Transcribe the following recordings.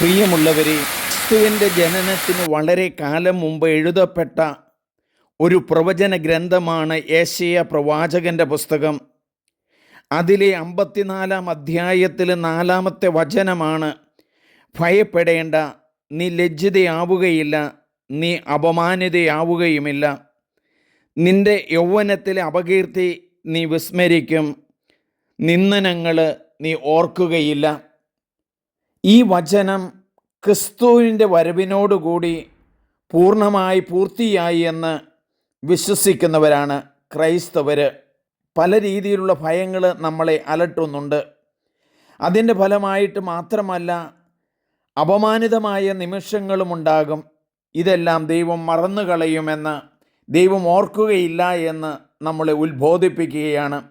പ്രിയമുള്ളവരെ ക്രിസ്തുവിന്റെ ജനനത്തിന് വളരെ കാലം മുമ്പ് എഴുതപ്പെട്ട ഒരു പ്രവചന ഗ്രന്ഥമാണ് ഏഷ്യ പ്രവാചകന്റെ പുസ്തകം. അതിലെ അമ്പത്തിനാലാം അധ്യായത്തിൽ നാലാമത്തെ വചനമാണ് ഭയപ്പെടേണ്ട നീ ലജ്ജിതയാവുകയില്ല നീ അപമാനിതയാവുകയുമില്ല. നിന്റെ യൗവനത്തിലെ അപകീർത്തി നീ വിസ്മരിക്കും നിന്ദനങ്ങൾ നീ ഓർക്കുകയില്ല. ഈ വചനം ക്രിസ്തുവിന്റെ വരവിനോടുകൂടി പൂർണമായി പൂർത്തിയായി എന്ന് വിശ്വസിക്കുന്നവരാണ് ക്രൈസ്തവർ പല രീതിയിലുള്ള ഭയങ്ങൾ നമ്മളെ അലട്ടുന്നുണ്ട്. അതിന്റെ ഫലമായിട്ട് മാത്രമല്ല അപമാനിതമായ നിമിഷങ്ങളുമുണ്ടാകും ഇതെല്ലാം ദൈവം മറന്നു കളയുമെന്ന് ദൈവം ഓർക്കുകയില്ല എന്ന് നമ്മളെ ഉത്ബോധിപ്പിക്കുകയാണ്.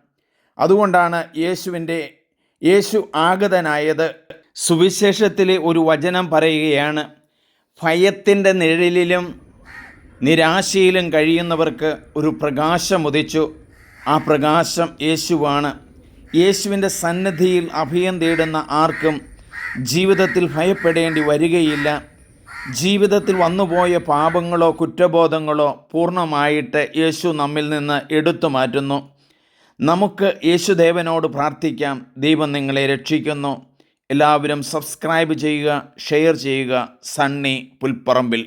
അതുകൊണ്ടാണ് യേശുവിന്റെ യേശു ആഗതനായത്. സുവിശേഷത്തിലെ ഒരു വചനം പറയുകയാണ് ഭയത്തിന്റെ നിഴലിലും നിരാശയിലും കഴിയുന്നവർക്ക് ഒരു പ്രകാശം ഉദിച്ചു. ആ പ്രകാശം യേശുവാണ്. യേശുവിന്റെ സന്നദ്ധിയിൽ അഭയം തേടുന്ന ആർക്കും ജീവിതത്തിൽ ഭയപ്പെടേണ്ടി വരികയില്ല. ജീവിതത്തിൽ വന്നുപോയ പാപങ്ങളോ കുറ്റബോധങ്ങളോ പൂർണമായിട്ട് യേശു നമ്മിൽ നിന്ന് എടുത്തു മാറ്റുന്നു. നമുക്ക് യേശുദേവനോട് പ്രാർത്ഥിക്കാം. ദൈവം നിങ്ങളെ രക്ഷിക്കുന്നു. എല്ലാവരും സബ്സ്ക്രൈബ് ചെയ്യുക ഷെയർ ചെയ്യുക. സണ്ണി പുൽപ്പറമ്പിൽ.